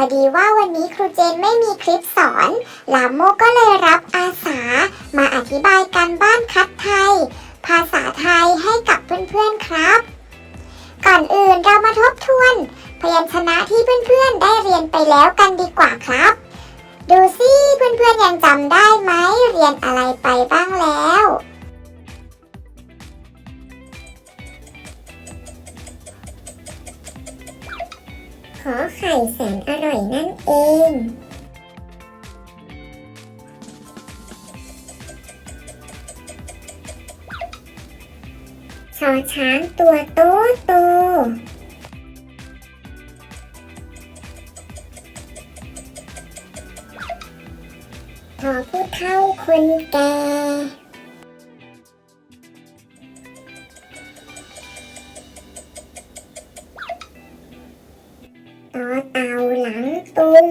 พอดีว่าวันนี้ครูเจนไม่มีคลิปสอน ลาโมก็เลยรับอาสา มาอธิบายการบ้านคัดไทย ภาษาไทยให้กับเพื่อนๆครับ ก่อนอื่นเรามาทบทวน พยัญชนะที่เพื่อนๆได้เรียนไปแล้วกันดีกว่าครับ ดูสิเพื่อนๆยังจำได้ไหมเรียนอะไรไปบ้าง อไข่แสนอร่อยนั่นเอง ชอช้างตัวโตโตพอผู้เฒ่าคนแก่ ต่อเต่าหลังตุง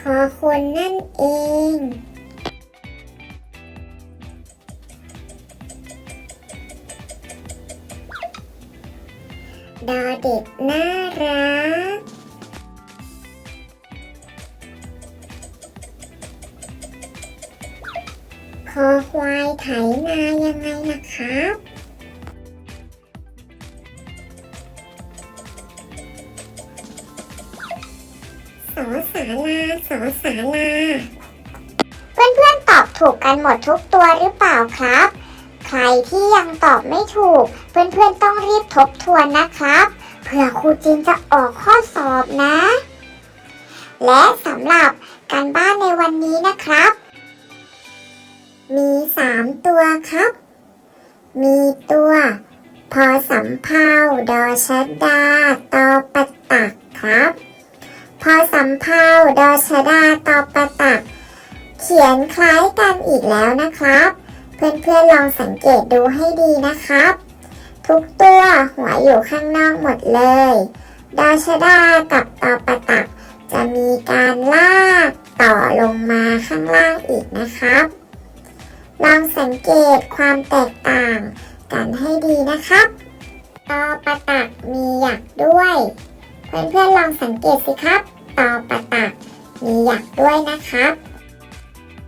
คอคนนั่นเองดอเด็กน่ารัก คอควายไถนายังไงนะครับ สอสาลาสอสาลา เพื่อนๆตอบถูกกันหมดทุกตัวหรือเปล่าครับ ใครที่ยังตอบไม่ถูก เพื่อนๆต้องรีบทบทวนนะครับ เผื่อครูจินจะออกข้อสอบนะ และสำหรับการบ้านในวันนี้นะครับ มีสามตัวครับ มีตัว พอสำเภาดอชดดาตอปะตักครับ พอสำเภาดอชดาตอปะตัก เขียนคล้ายกันอีกแล้วนะครับ เพื่อนๆลองสังเกตดูให้ดีนะครับ ทุกตัวหัวอยู่ข้างนอกหมดเลยดาชดากับตอปะตัก จะมีการลากต่อลงมาข้างล่างอีกนะครับ ลองสังเกตความแตกต่างกันให้ดีนะครับตอปะตักมีหยักด้วย เพื่อนๆลองสังเกตสิครับตอปะตักมีหยักด้วยนะครับ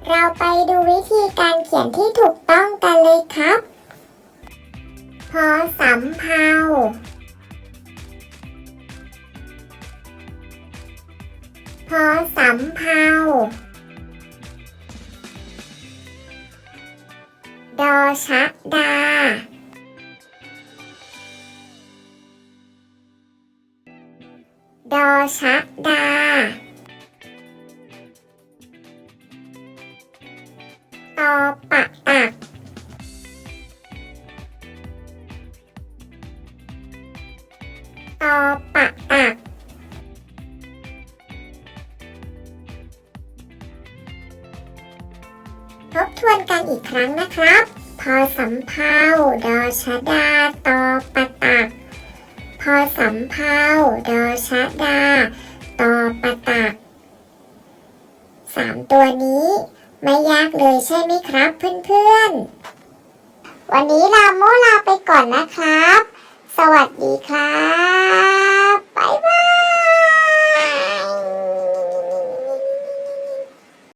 เราไปดูวิธีการเขียนที่ถูกต้องกันเลยครับ พอสำเภาพอสำเภา ดอชะดาดอชะดาตอปะตักตอปะตัก ทบทวนกันอีกครั้งนะครับ พอสำเภาดอชดาตอปะตัก พอสำเภาดอชดาตอปะตักสามตัวนี้ไม่ยากเลยใช่ไหมครับเพื่อนๆ วันนี้ลาโมลาไปก่อนนะครับ สวัสดีครับ